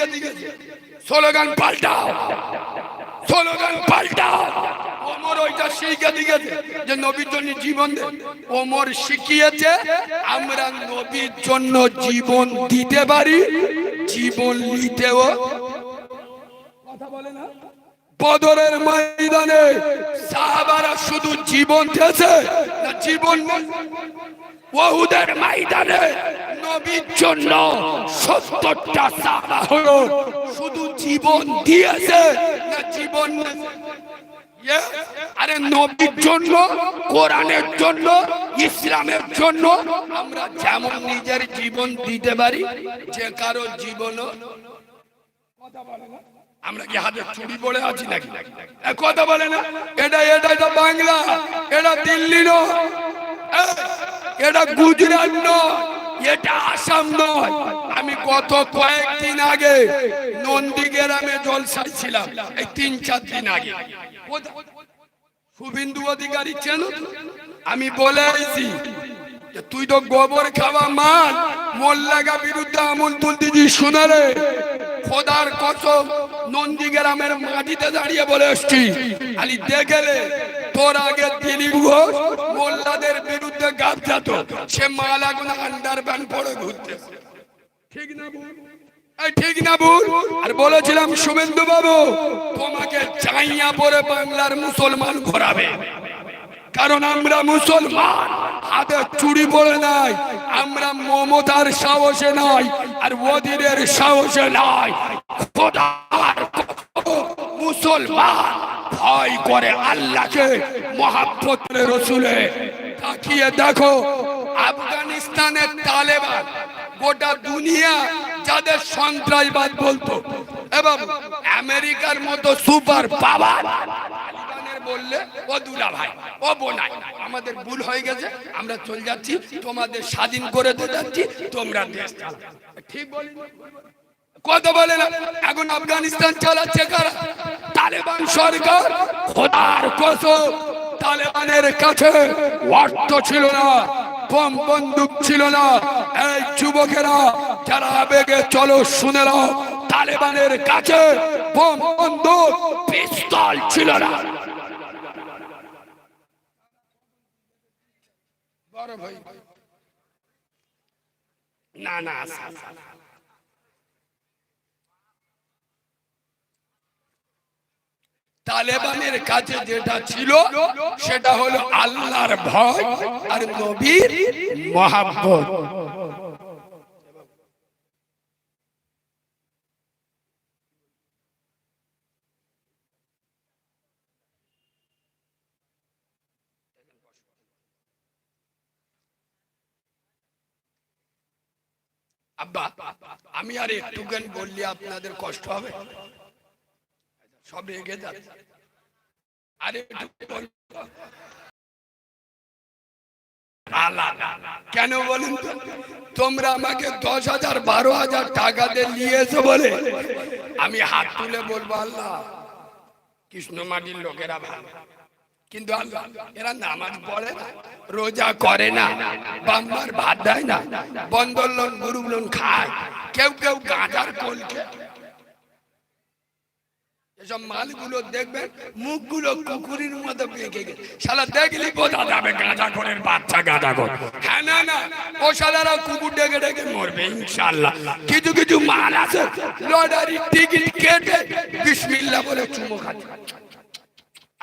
শিখে দিয়েছে স্লোগান পাল্টাও। স্লোগান পাল্টাও। ওমর ওইটা শিখে দিয়েছে যে নবীর জন্য জীবন দে। ওমর শিখিয়েছে, আমরা নবীর জন্য জীবন দিতে পারি, জীবন নিতেও। কথা বলে না? বদরের ময়দানে সাহাবারা শুধু জীবন দিয়েছে না জীবন ওহুদের ময়দানে নবীর জন্য সত্তরটা সাহাবা হলো শুধু জীবন দিয়েছে না জীবন ইয়ে, আরে নবীর জন্য কোরআনের জন্য ইসলামের জন্য আমরা যেমন নিজের জীবন দিতে পারি যে কারও জীবনও আমরা কি হাতে চুরি পড়ে আছি নাকি? কথা বলে না। এটা এটা বাংলা এটা দিল্লি নয়। এটা গুজরাট নয়, এটা আসাম নয়। আমি গত কয়েকদিন আগে নন্দীগ্রামে জলসায় ছিলাম, এই তিন চার দিন আগে। শুভেন্দু অধিকারী চেন? আমি বলে আইছি তুই তো গোবর খাওয়া মান, মোল্লাগা বিরুদ্ধে আমল তুলতেছি শুনে রে। খোদার কসম, নন্দীগ্রামের মাটিতে দাঁড়িয়ে বলে এসছি আলি দেখেলে তোর আগে মোল্লাদের বিরুদ্ধে সে মালা আন্ডার পরে ঘুরতে। ঠিক না ঠিক না ভুল? আর বলেছিলাম শুভেন্দু বাবু তোমাকে চাইয়া পরে বাংলার মুসলমান ঘোরাবে। কারণ আমরা মুসলমান, হাতে চুরি পড়ে নাই, আমরা মমতার সাহসে নাই আর ওদিনের সাহসে নাই মুসলমান। ভয় করে আল্লাহকে মহাব্বত রসুলে। তাকিয়ে দেখো, আফগানিস্তানের তালেবান গোটা দুনিয়া যাদের সন্ত্রাসবাদ বলতো, এবং আমেরিকার মতো সুপার পাওয়ার। বললে, ও দুলা ভাই, ও বোনাই, আমাদের ভুল হয়ে গেছে, আমরা চলে যাচ্ছি, তোমাদের স্বাধীন করে দিয়ে যাচ্ছি, তোমরা দেশ। ঠিক বলি কথা বলে না। এখন আফগানিস্তান চালাচ্ছে কারা? তালেবান সরকার? খোদার কসম, তালেবানের কাছে অর্থ ছিল না, বম বন্দুক ছিল না। এই যুবকেরা, যারা আবেগে চলো, শুনে নাও, তালেবানের কাছে বম বন্দুক, পিস্তল ছিল না। না না আচ্ছা, আচ্ছা, আচ্ছা। তালেবানের কাছে যেটা ছিল, সেটা হলো আল্লাহর ভয় আর নবীর মহাব্বত। আব্বা, আমি আর একটুখানি বললি আপনাদের কষ্ট হবে। সব আরে কেন বলুন তোমরা আমাকে দশ হাজার, বারো হাজার টাকা দিয়ে নিয়েছো বলে। আমি হাত তুলে বলব আল্লাহ কৃষ্ণমাটির লোকেরা ভালো। কিন্তু আল্লাহ, এরা নামাজ পড়ে না, রোজা করে না বাম্বার ভাত দেয় না, বন্দর লোন গুরু লোন খায়, কেউ কেউ গাঁজার কলকে এসব মালগুলো দেখবেন মুখগুলো কুকুরের মতো পেকে গেছে। শালা দেখলি বোঝা যাবে? গাঁজা করেন বাচ্চা, গাঁজা কর হ্যাঁ না না ও শালারা কুকুর ডেকে ডেকে মরবে ইনশাল্লাহ কিছু কিছু মাল আছে লটারি টিকিট কেটে বিসমিল্লা বলে চুমো খাচ্ছে।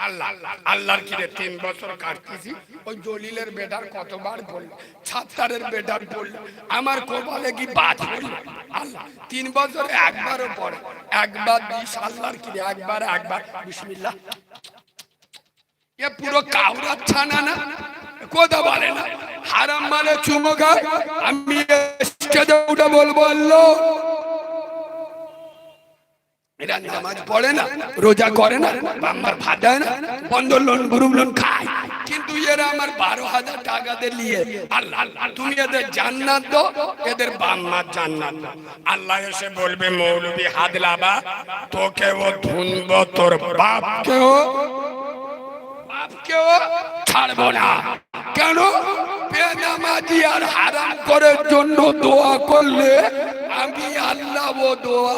আল্লাহ, আল্লাহর কিরে তিন বছর কাটতেছি? ওই জলিলের বেটার কতবার বলল, ছাত্তারের বেটার বলল, আমার কপালে কি বাজ আল্লাহ, তিন বছর একবারও পড়ে। একবার দিস আল্লাহর কিরে, একবার একবার। বিসমিল্লাহ। এ পুরো কাউরার ছানা না? কথা বলে না। হারাম মানে চুমো খায়। আমি উঠে বলব আল্লাহ। এরা নামাজ পড়ে না, রোজা করে না আমার ভাত দেয় না বন্ধন লোন গ্রুপ লোন খায়। কিন্তু এরা আমার বারো হাজার টাকা দিয়ে আল্লাহ, তুমি এদের জান্নাত দো এদের বাম্মার জান্নাত। আল্লাহ এসে বলবে, মৌলবি হাদলাবা, তোকে ও ধুনব তোর বাপকেও বাপকেও ছাড়বো না। কেন? বেনামাজি আর হারাম করার জন্য দোয়া করলে আমি আল্লাহ ও দোয়া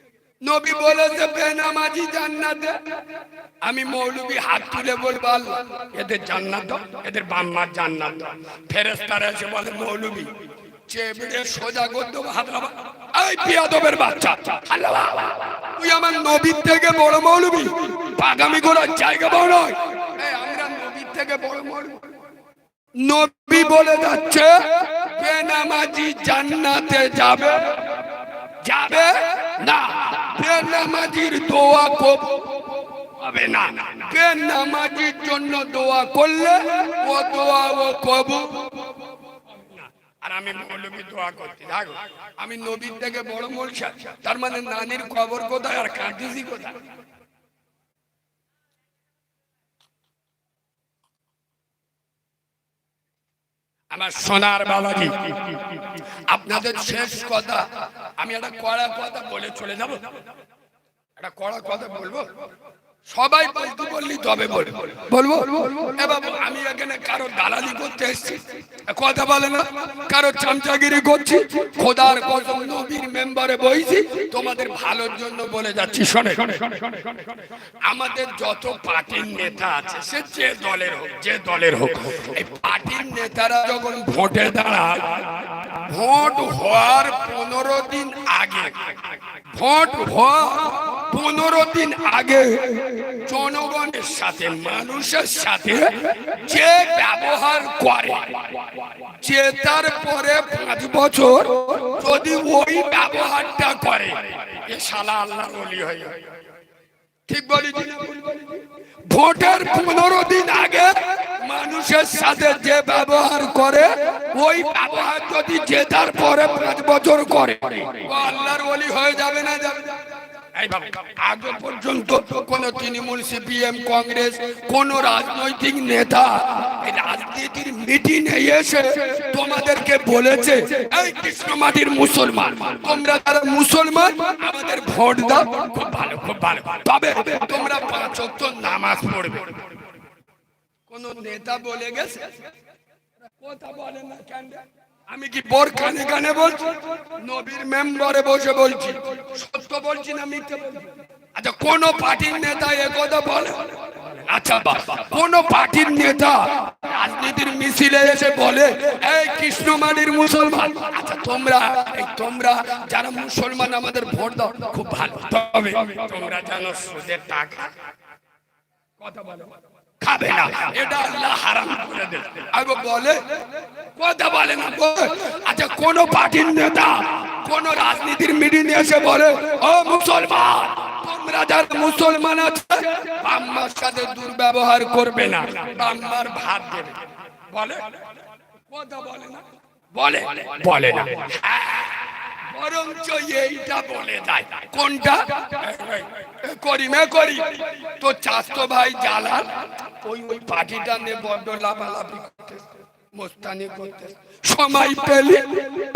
নবী বলেছে বেনামাজি জান্নাতে, আমি মৌলবী হাত তুলে বলব এদের জান্নাত এদের বাম্মার জান্নাত দাও। ফেরেশতারা এসে বলে, মৌলবী চেবড়ে সোজা এই পিয়াদবের বাচ্চা তুই আমার নবীর থেকে বড় পাগামি জায়গা বড় নয়। আমরা নবীর থেকে বড় নবী বলে যাচ্ছে বেনামাজি জান্নাতে যাবে? যাবে? না বেনামাজির দোয়া হবে না। বেনামাজির জন্য দোয়া করলে ও দোয়া ও কবুল আর আমি মৌলবী দোয়া আমি নবীর থেকে বড় তার মানে নানির খবর কোথায় আর কাঁদিসি কোথায়? আমার সোনার বাবাজি, আপনাদের শেষ কথা, আমি একটা কড়া কথা বলে চলে যাব। একটা কড়া কথা বলব? সবাই বলতে বললি তবে বলব? বলব আমি এখানে কারও দালালি করতে কথা বলে না। কারও চামচাগিরি করছি। খোদার কসম নবীর মেম্বারে বইছি। তোমাদের ভালোর জন্য বলে যাচ্ছি আমাদের যত পার্টির নেতা আছে, সে যে দলের হোক, যে দলের হোক, এই পার্টির নেতারা যখন ভোটে দাঁড়ায়, ভোট হওয়ার পনেরো দিন আগে, ভোট হওয়া পনেরো দিন আগে জনগণের সাথে, মানুষের সাথে যে ব্যবহার করে, যে তার পরে পাঁচ বছর যদি ওই ব্যবহারটা করে, এ শালা আল্লাহ বলি হয় ঠিক বলেছি ভোটের পনেরো দিন আগে মানুষের সাথে যে ব্যবহার করে, ওই ব্যবহার যদি জেতার পরে পাঁচ বছর করে আল্লাহর বলি হয়ে যাবে না যাবে? আগে পর্যন্ত কোন তৃণমূল সিপিএম, কংগ্রেস, কোন রাজনৈতিক নেতা রাজনীতির মিটিং এসে তোমাদেরকে বলেছে, এই কৃষ্ণমাটির মুসলমান, তোমরা মুসলমান, আমাদের ভোট দাও। খুব ভালো খুব ভালো। তবে তোমরা পাঁচ নামাজ পড়বে। কোন নেতা বলে গেছে? কথা বলে না কেন? আমি কি বোর কানে কানে বলছি? নবীর মেম্বারে বসে বলছি। সত্য বলছি না মিথ্যে আচ্ছা কোন পার্টির নেতা এ কথা বলে? আচ্ছা কোন পার্টির নেতা রাজনীতির মিছিলে এসে বলে, এই কৃষ্ণমানির মুসলমান। আচ্ছা তোমরা, এই তোমরা যারা মুসলমান, আমাদের ভোট দাও। খুব ভালো। তবে তোমরা জানো সুদের টাকা। কথা বলো। খাবে না। এটা আল্লাহ হারাম করে দেবে আগে বলে, কথা বলে না। আচ্ছা কোন পার্টির নেতা, কোন রাজনীতির মিটিং এসে বলে, ও মুসলমান, তোমরা যারা মুসলমান আছে, বাম্মার সাথে দুর্ব্যবহার করবে না, বাম্মার ভাত দেবে। বলে? কথা বলে না, বলে? বলে না। বরঞ্চ এইটা বলে দেয়। কোনটা? করি তো চাস্তো ভাই ওই ওই পার্টিটা বড্ড মোস্তানি করতে। সময় পেলে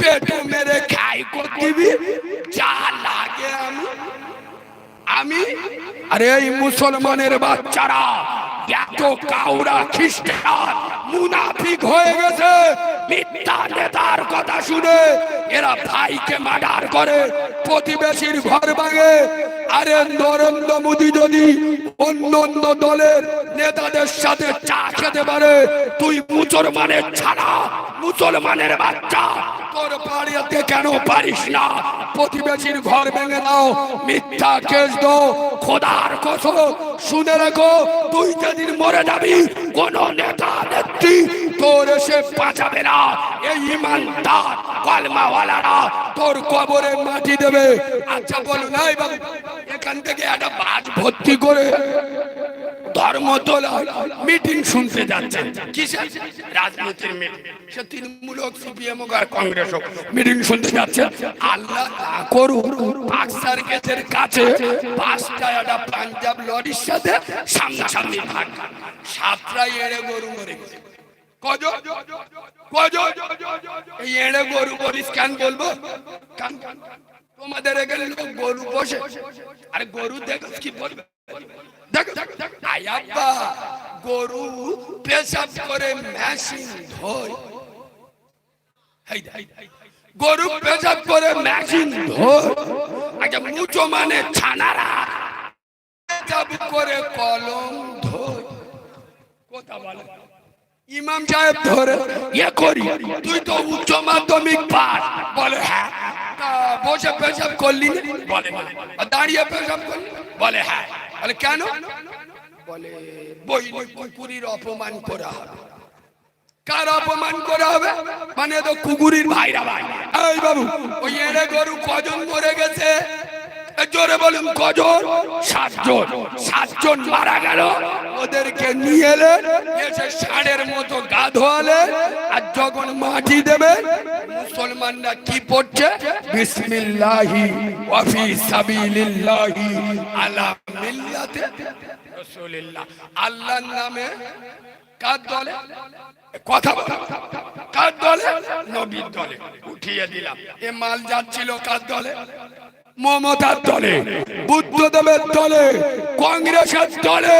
পেটে মেরে খাই করতিবি যা লাগে আমি আমি, আরে এই মুসলমানের বাচ্চারা, এত কাউরা খ্রিস্টান। মুনাফিক হয়ে গেছে। মিথ্যা নেতার কথা শুনে এরা ভাইকে মার্ডার করে প্রতিবেশীর ঘর ভাঙে। আরে নরেন্দ্র মোদী যদি অন্য দলের নেতাদের সাথে চা খেতে পারে, তুই মুসলমানের ছাড়া, মুসলমানের বাচ্চা, তোর বাড়িতে কেন পারিস না? প্রতিবেশীর ঘর ভেঙে দাও, মিথ্যা কেস দাও, খোদার কসম। শুনে রেখো, তুই যেদিন মরে যাবি, কোন নেতা, নেত্রী তোর এসে বাঁচাবে না। এই ইমানদার তোর কবরে মাটি দেবে। আচ্ছা এখান থেকে একটা বাজ ভর্তি করে মিটিং শুনতে কিসের? রাজনীতির মিটিং। সে সিপিএম আর কংগ্রেস হোক, মিটিং শুনতে যাচ্ছে। আল্লাহ করুন পাক সার্কেটের কাছে পাঁচটা একটা পাঞ্জাব লরির সাথে সামনাসামনি ভাগ। সাতটাই এড়ে গরু মরে গেছে। এড়ে গরু বলিস কেন বলব? তোমাদের এখানে লোক গরু বসে। আরে গরু দেখো কি বলবে? দেখো আয়াব্বা গরু পেশাব করে মেশিন ধোয়। গরু পেশাব করে মেশিন ধোয়। আগে মুচো মানে ছানারা। পেশাব করে কলম ধোয়। কথা বলে। ইমাম সাহেব ধরে ইয়ে করি, তুই তো উচ্চ মাধ্যমিক পাস। বলে হ্যাঁ। বসে পেশাব করলি বলে দাঁড়িয়ে পেশাব করলি? বলে হ্যাঁ। বলে, কেন? বলে, বই অপমান করা হবে। কার অপমান করা হবে? মানে তো কুকুরির ভাইরা ভাই। এই বাবু, ওই এড়ে গরু কজন মরে গেছে? জোরে বলুন, কজন? সাতজন। সাতজন মারা গেল। ওদেরকে নিয়ে এলে, এসে ষাঁড়ের মতো গা ধোয়ালে, আর যখন মাটি দেবে, মুসলমানরা কি পড়ছে? বিসমিল্লাহি ওয়াফি সাবিলিল্লাহি আলা মিল্লাতে রাসূলিল্লাহ। আল্লাহর নামে কার দলে? কথা কার দলে? নবীর দলে। উঠিয়ে দিলাম। এ মাল যাচ্ছিল কার দলে? মমতার দলে, বুদ্ধদেবের দলে, কংগ্রেসের দলে,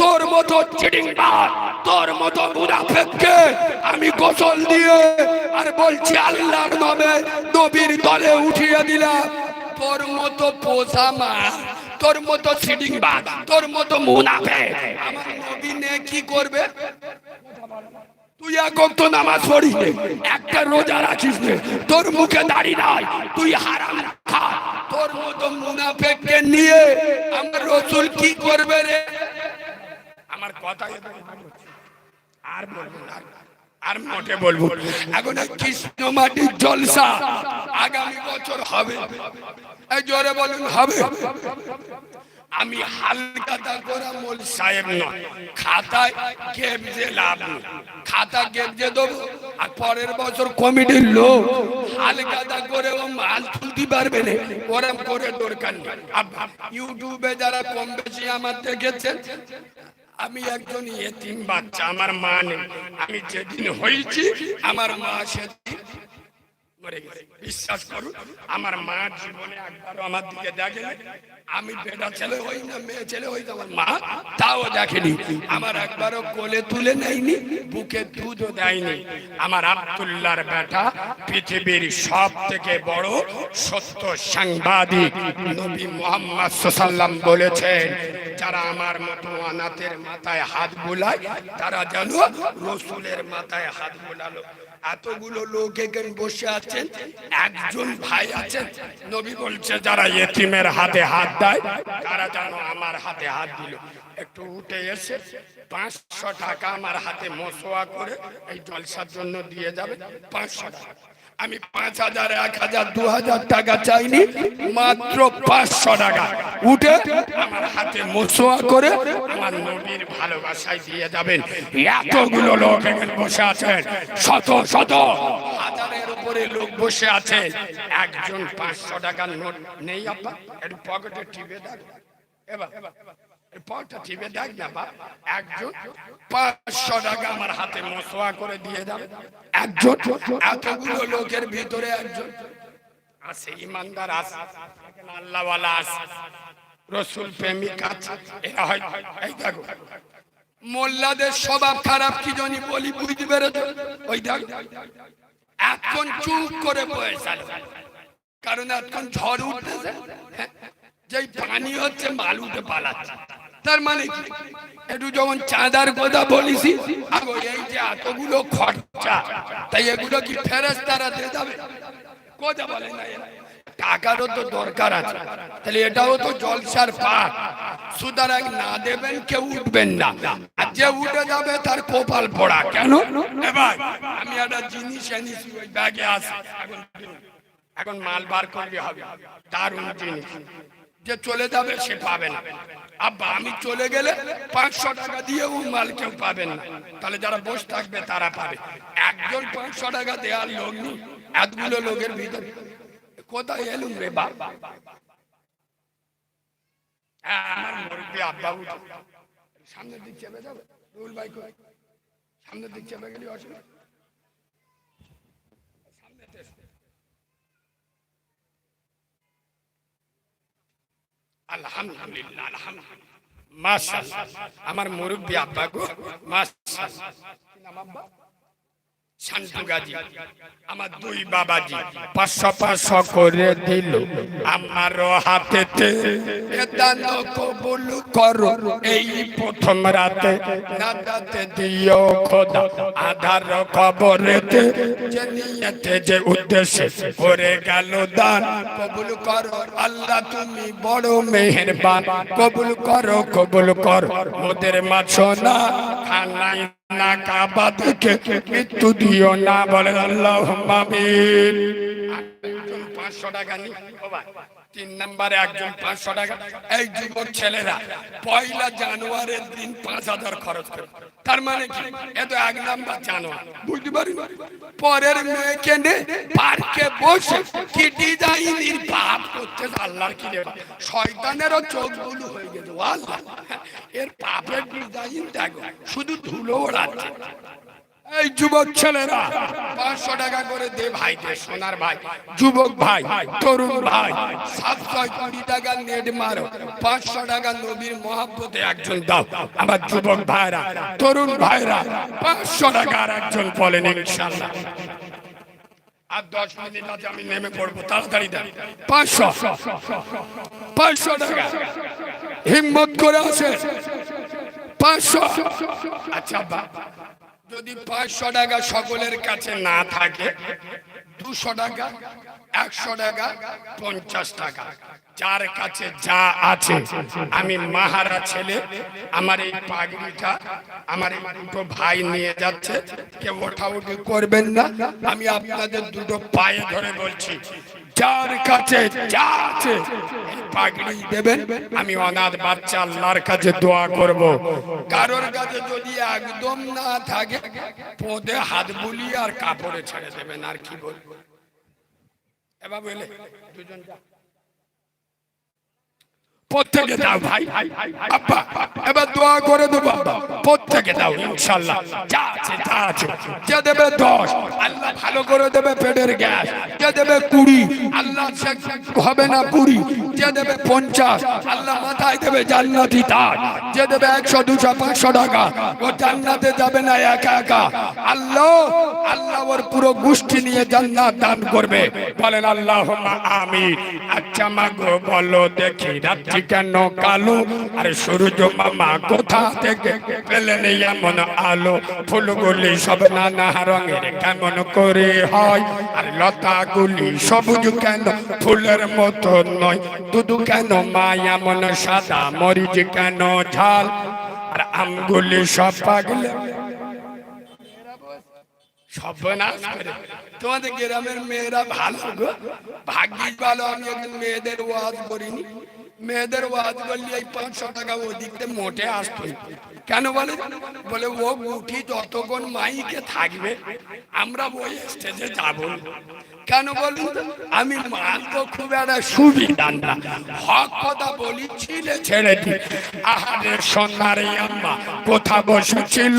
তোর মতো তোর মতো মুনাফেককে আমি গোসল দিয়ে আর বলছি আল্লাহর নামে নবীর দলে উঠিয়ে দিলাম। তোর মতো পোষা মা, তোর মতো সিডিংবাজ তোর মতো মুনাফেক, আমার নবী নে কি করবে? তুই একক তো নামাজ পড়িস একটা রোজা রাখিস তোর মুখে দাড়ি নাই, তুই হারাম খা। তোর মতো মুনাফেককে নিয়ে আমার রসুল কি করবে রে? আমার কথা আর বলব না। আর মোটে বলব। এখন কৃষ্ণ মাটির জলসা আগামী বছর হবে। জোরে বলুন, হবে। আমি হালকাতা করা মোল সাহেব নয়। খাতায় গেবজে লাভ নেই। খাতা গেবজে দেবো, আর পরের বছর কমিটির লোক হালকাতা করে ও মাল তুলতে পারবে না। ওরম করে দরকার নেই। ইউটিউবে যারা কম বেশি আমার দেখেছেন, আমি একজন এতিম বাচ্চা, আমার মা নেই। আমি যেদিন হয়েছি, আমার মা সেদিন মরে গেছে বিশ্বাস করুন, আমার মা জীবনে একবারও আমার দিকে দেখেনি। আমি বেটা ছেলে হই না, মেয়ে ছেলে হই আমার মা তাও দেখেনি। আমার একবারও কোলে তুলে নেয়নি, বুকে দুধও দেয়নি। আমার আব্দুল্লাহর বেটা পৃথিবীর সব থেকে বড় সত্য সাংবাদিক নবী মোহাম্মদ সাল্লাম বলেছেন, যারা আমার মতো অনাথের মাথায় হাত বুলায়, তারা যেন রসুলের মাথায় হাত বুলালো। এতগুলো লোক এখানে বসে আছেন, একজন ভাই আছেন। নবী বলছে, যারা এতিমের হাতে হাত দেয়, তারা জানো আমার হাতে হাত দিল। একটু উঠে এসে পাঁচশো টাকা আমার হাতে মশোয়া করে এই জলসার জন্য দিয়ে যাবে। পাঁচশো টাকা। আমি পাঁচ হাজার, এক হাজার, দু হাজার টাকা চাইনি, মাত্র পাঁচশো টাকা। উঠে আমার হাতে মশোয়া করে আমার নবীর ভালোবাসায় দিয়ে যাবেন। এতগুলো লোক এখানে বসে আছেন, শত শত। হাজারের উপরে লোক বসে আছেন একজন পাঁচশো টাকার নোট নেই আপা একটু পকেটে টিপে দেখ এবার। মোল্লাদের স্বভাব খারাপ কি জানি বলি বুঝতে পেরেছ? ওই দেখ এখন চুপ করে বসে কারণ এখন ঝড় উঠতেছে হ্যাঁ, যেই পানি হচ্ছে মাল উঠে পালাচ্ছে। তার মানে একটু যখন চাঁদার কথা বলিস এতগুলো খরচা, তাই এগুলো কি ফেরত তারা দিয়ে যাবে? কথা বলে না টাকারও তো দরকার আছে। তাহলে এটাও তো জলসার পাক সুতরাং না দেবেন, কেউ উঠবেন না। আর যে উঠে যাবে, তার কপাল পড়া। কেন? এবার আমি একটা জিনিস এনেছি, ওই ব্যাগে এখন এখন মাল বার করলে হবে। দারুণ জিনিস। যে চলে যাবে সে পাবে না। আব্বা আমি চলে গেলে পাঁচশো টাকা দিয়েও মাল কেউ পাবেন না। তাহলে যারা বসে থাকবে তারা পাবে। একজন পাঁচশো টাকা দেওয়ার লোক নেই। এতগুলো লোকের ভিতরে কোথায় এলুম রে বাবা হ্যাঁ, আমার মুরব্বী আব্বা উঠে। সামনের দিক চেপে যাবে। রুল ভাই সামনের দিক চেপে গেলে অসুবিধা? আলহামদুলিল্লাহ আলহামদুলিল্লাহ। মাশাআল্লাহ। আমার মুরব্বী আব্বা গো মাশাআল্লাহ। আমার দুই বাবাজি পাঁচশো পাঁচশো করে দিল আমার দান কবুল এই প্রথম রাতে নাদাতে দিও খোদা আধার কবরেতে। যে যে উদ্দেশ্যে করে গেল দান, কবুল করো আল্লাহ, তুমি বড় মেহেরবান। কবুল করো কবুল করো মোদের মাছ না খানাই না কাবা থেকে মৃত্যু দিও না বলে আল্লাহ পাঁচশো টাকা নি তিন নম্বরে একজন পাঁচশো টাকা। এই যুবক ছেলেরা, পয়লা জানুয়ারির দিন পাঁচ হাজার খরচ করে। তার মানে কি? এ তো এক বুঝতে পারি? পরের মেয়েকে নে, পার্কে বসে করতে আল্লাহর কি শয়তানেরও চোখগুলো হয়ে গেছে আল্লাহ এর পাপের দেখো, শুধু ধুলো ওড়াচ্ছে। এই যুবক ছেলেরা পাঁচশো টাকা করে দে ভাই, দে সোনার ভাই, যুবক ভাই, তরুণ ভাই, সাতশো কুড়ি টাকা নেট মারো, পাঁচশো টাকা নবীর মহাব্বতে একজন দাও। আমার যুবক ভাইরা, তরুণ ভাইরা, পাঁচশো টাকা আর একজন বলেন ইনশাল্লাহ। আর দশ মিনিট আছে, আমি নেমে পড়ব, তাড়াতাড়ি দেন। পাঁচশো পাঁচশো টাকা। হিম্মত করে আসে পাঁচশো। আচ্ছা যদি পাঁচশো টাকা সকলের কাছে না থাকে, দুশো টাকা, একশো টাকা, পঞ্চাশ টাকা। যার কাছে যা আছে, আমি মাহারা ছেলে, আমার এই পাগড়িটা, আমার এই দুটো ভাই নিয়ে যাচ্ছে, কেউ ওঠাউঠি করবেন না। আমি আপনাদের দুটো পায়ে ধরে বলছি যার কাছে যা আছে পাগড়ি দেবেন? আমি অনাথ বাচ্চা আল্লাহর কাছে দোয়া করব। কারোর কাছে যদি একদম না থাকে, পদে হাত বুলিয়ে আর কাপড়ে ছেড়ে দেবেন, আর কি বলব? এবার বলে দুজন যা। প্রত্যেকে দাও ভাই। আব্বা, এবার দোয়া করে দেবো আব্বা। প্রত্যেকে দাও, ইনশাল্লাহ। যা আছে যা আছে। যে দেবে দশ? আল্লাহ ভালো করে দেবে পেটের গ্যাস। যে দেবে কুড়ি? আল্লাহ হবে না কুড়ি। যে দেবে পঞ্চাশ? আল্লাহ মাথায় দেবে জান্নাতি তার। যে দেবে একশো, দুশো, পাঁচশো টাকা? ও জান্নাতে যাবে না একা একা। আল্লাহ আল্লাহ ওর পুরো গোষ্ঠী নিয়ে জান্নাত দান করবে। বলেন আল্লাহ আমি আচ্ছা মাগো, বলো দেখি রাত্রি কেন কালো? আর সূর্য মামা কোথা থেকে পেলেন এমন আলো? ফুলগুলি সব নানা রঙের কেমন করে হয়? আর লতাগুলি সবুজ কেন? ফুলের মতো নয়। দুধু কেন? মা এমন সাদা, মরিচ কেন? ঝাল। আর আমগুলি সব পাগলে। সর্বনাশ করে। তোমাদের গ্রামের মেয়েরা ভালো গো। ভাগ্যিস ভালো, আমি একদিন মেয়েদের ওয়াজ করিনি। মেয়েদের ওয়াজ করলে এই পাঁচশো টাকা ওদিকতে মোটে আসতো। কেন বলে? বলে, ও উঠি যতক্ষণ মাইকে থাকবে, আমরা ওই স্টেজে যাব। কেন বলুন? আমি মাল তো খুব একটা সুবিধা না। হক কথা বলি ছিলে ছেড়ে দি আহারে সোনারে আম্মা, কোথা বসেছিল?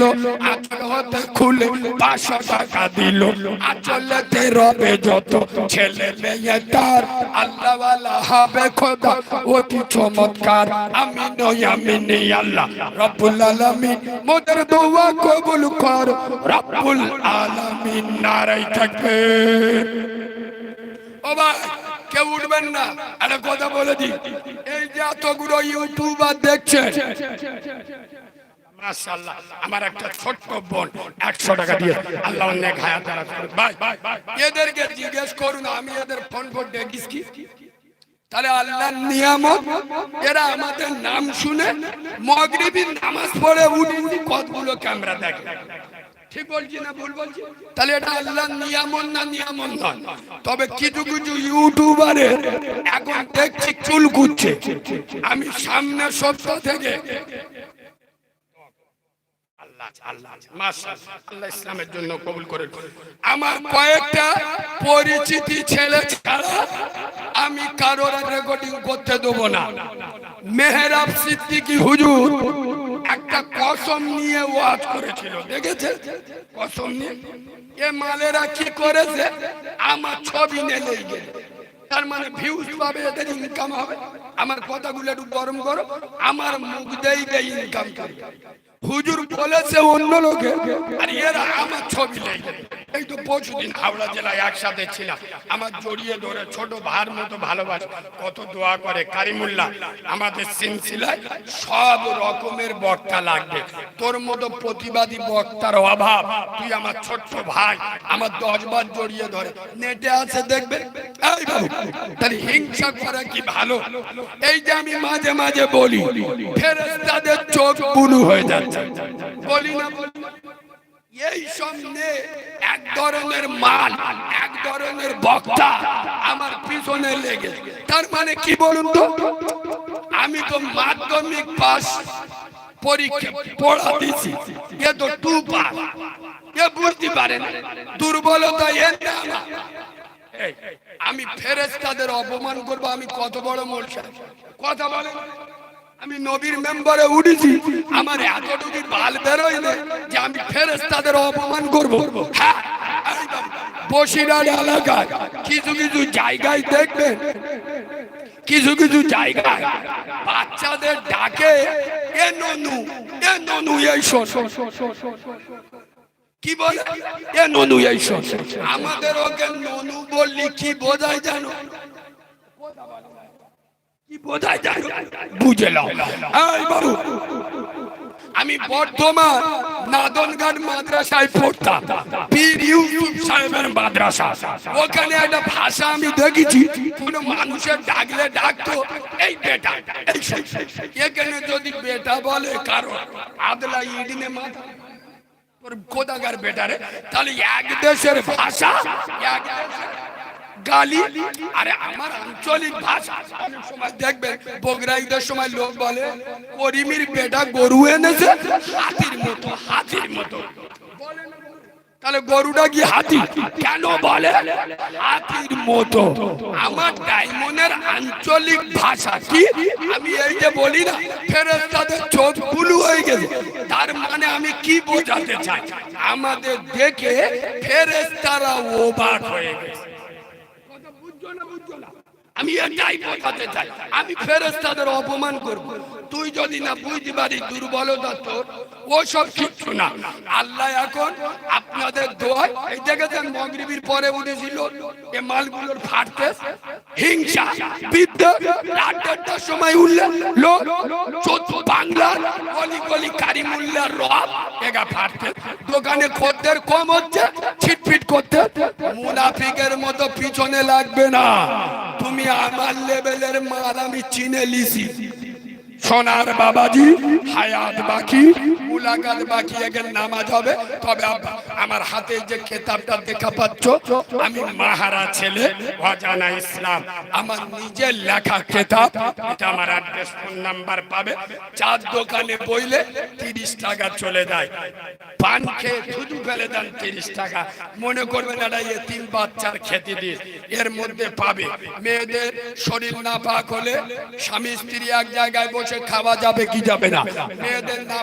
আচল হতে খুলে পাঁচশো টাকা দিল। আচলেতে রবে যত ছেলে মেয়ে তার। আল্লাহওয়ালা হবে খোদা অতি চমৎকার। আমি নই আমি নেই আল্লাহ। রব্বুল আলামিন মোদের দোয়া কবুল কর। রব্বুল আলামিন নারাই থাকবে। ও ভাই কেউ উঠবেন না। একটা কথা বলে দিই। এই যে এতগুলো ইউটিউবার দেখছে আমার একটা ছোট্ট বোন, একশো টাকা দিয়ে আল্লাহ অনেক হায়াত এদেরকে জিজ্ঞেস করুন, আমি এদের ফোন ফোন দেখিস কি? তাহলে আল্লাহর নিয়ামত, এরা আমাদের নাম শুনে মগরিবির নামাজ পড়ে উঠি কতগুলো ক্যামেরা দেখে। ঠিক বলছি না ভুল বলছি? তাহলে এটা আল্লাহ নিয়ামন না নিয়ামন নয়? তবে কিছু কিছু ইউটিউবারে এখন দেখছি চুল কুচ্ছে আমি সামনে সপ্তাহ থেকে ইসলামের জন্য কবুল করে আমার কয়েকটা পরিচিতি ছেলে ছাড়া আমি কারোর রেকর্ডিং করতে দেবো না। মেহরাব সিদ্দিকী হুজুর একটা কসম নিয়ে ওয়াজ করেছিল দেখেছে কসম নিয়ে। এ মালেরা কি করেছে? আমার ছবি নেলে তার মানে ভিউজ পাবে, এদের ইনকাম হবে। আমার কথাগুলো একটু গরম গরম আমার মুখ দেই ইনকাম করে হুজুর বলেছে অন্য লোকে। আর এরা আমার ছবি লেগে এই তো পরশুদিন হাওড়া জেলায় একসাথে ছিলাম। আমার জড়িয়ে ধরে ছোট ভার মতো ভালোবাসে। কত দোয়া করে কারিমুল্লাহ, আমাদের সিলসিলায় সব রকমের বক্তা লাগবে। তোর মতো প্রতিবাদী বক্তার অভাব। তুই আমার ছোট্ট ভাই, আমার দশ বার জড়িয়ে ধরে। নেটে আছে দেখবে? তাহলে হিংসা করা কি ভালো? এই যে আমি মাঝে মাঝে বলি, ফেরেশতাদের চোখ বুলু হয়ে যাচ্ছে। বলি না? এই সামনে এক ধরনের মাল, এক ধরনের বক্তা আমার পিছনে লেগে। তার মানে কি বলুন তো? আমি তো মাধ্যমিক পাস পরীক্ষা পড়া দিছি। তো টু পাস বুঝতে পারে না। দুর্বলতা এর। আমি ফেরেস্তাদের অপমান করব, আমি কত বড় মোর্চা কথা বলে আমি নবীর মেম্বারে উঠেছি, আমার এতটুকু বাল বেরোয় না যে আমি ফেরেস তাদের অপমান করব। হ্যাঁ এই এলাকায় কিছু কিছু জায়গায় দেখবেন, কিছু কিছু জায়গায় বাচ্চাদের ডাকে, এ ননু এ ননু, এই কি বলে? এ ননু, এই আমাদের ওকে ননু বললি কি বোঝায় জানো? বুঝে নাও এই বাবু, আমি বর্ধমান নাদনঘাট মাদ্রাসায় পড়তাম। পীর ইউসুফ সাহেবের মাদ্রাসা। ওখানে একটা ভাষা আমি দেখেছি, কোন মানুষের ডাকলে ডাকতো, এই বেটা। এখানে যদি বেটা বলে কারও আদলা ইডিনে মাথা কোদাগার বেটারে তাহলে এক দেশের ভাষা, এক দেশের গালি, আরে আমার আঞ্চলিক ভাষা। সময় দেখবেন বগরা ঈদের সময় লোক বলে, করিমির বেটা গরু এনেছে, হাতির মতো হাতির মতো। তাহলে গরুটা কি হাতি? কেন বলে? হাতির মতো। আমার ডায়মন্ডের আঞ্চলিক ভাষা কি? আমি এই যে বলি না ফেরত তাদের চোখ বুলু হয়ে গেছে। তার মানে আমি কি বোঝাতে চাই? আমাদের দেখে ফেরেস তারা ওবাক হয়ে গেছে কথা বুঝছ না বুঝছ না আমি এটাই বোঝাতে চাই। আমি ফেরেস্তাদের অপমান করব। তুই যদি না বুঝতে পারি দুর্বলতা তোর সব কিচ্ছু না। আল্লাহ এখন আপনাদের দোয়ায়, এই দেখেছেন মগরিবির পরে উঠেছিল এ মালগুলোর ফাটতে। হিংসা বিদ্যা রাত সময় উঠলে লোক বাংলার গলি গলি কারিমুল্লার রব। এগা ফাটতে। দোকানে খদ্দের কম হচ্ছে, ছিটফিট করতে। মুনাফিকের মতো পিছনে লাগবে না। তুমি আমার লেভেলের মাল আমি চিনে লিছি সোনার বাবাজি, হায়াত বাকি মুলাকাত বাকি একে নামাজ হবে। তবে আমার হাতে যে খেতাবটা দেখা পাচ্ছ, আমি মাহারা ছেলে, অজানা ইসলাম। আমার নিজের লেখা খেতাব, এটা আমার অ্যাড্রেস, ফোন নাম্বার পাবে। চার দোকানে বইলে তিরিশ টাকা চলে যায়। পান খেয়ে শুধু ফেলে দেন তিরিশ টাকা। মনে করবে করবেন এটা তিন বাচ্চার খেতে দিয়ে এর মধ্যে পাবে। মেয়েদের শরীর না পাক হলে স্বামী স্ত্রী এক জায়গায় বসে খাওয়া যাবে কি যাবে না? মেয়েদের না